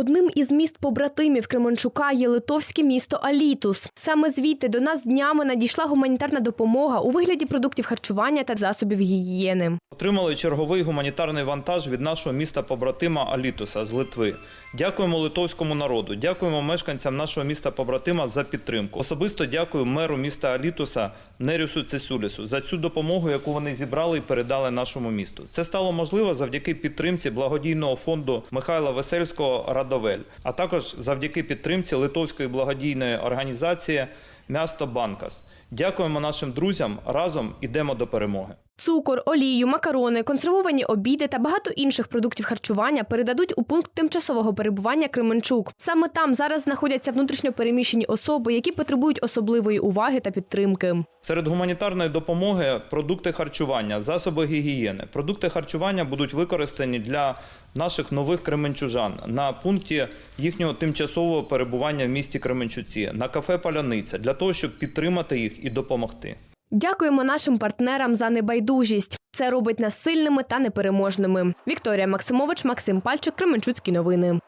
Одним із міст побратимів Кременчука є литовське місто Алітус. Саме звідти до нас днями надійшла гуманітарна допомога у вигляді продуктів харчування та засобів гігієни. Отримали черговий гуманітарний вантаж від нашого міста побратима Алітуса з Литви. Дякуємо литовському народу, дякуємо мешканцям нашого міста побратима за підтримку. Особисто дякую меру міста Алітуса Нерюсу Цесулісу за цю допомогу, яку вони зібрали і передали нашому місту. Це стало можливо завдяки підтримці благодійного фонду Михайла Весельського Радовель, а також завдяки підтримці литовської благодійної організації М'ясто Банкас. Дякуємо нашим друзям. Разом ідемо до перемоги. Цукор, олію, макарони, консервовані обіди та багато інших продуктів харчування передадуть у пункт тимчасового перебування Кременчук. Саме там зараз знаходяться внутрішньо переміщені особи, які потребують особливої уваги та підтримки. Серед гуманітарної допомоги продукти харчування, засоби гігієни. Продукти харчування будуть використані для наших нових кременчужан на пункті їхнього тимчасового перебування в місті Кременчуці, на кафе Паляниця, для того, щоб підтримати і допомогти. Дякуємо нашим партнерам за небайдужість. Це робить нас сильними та непереможними. Вікторія Максимович, Максим Пальчик, Кременчуцькі новини.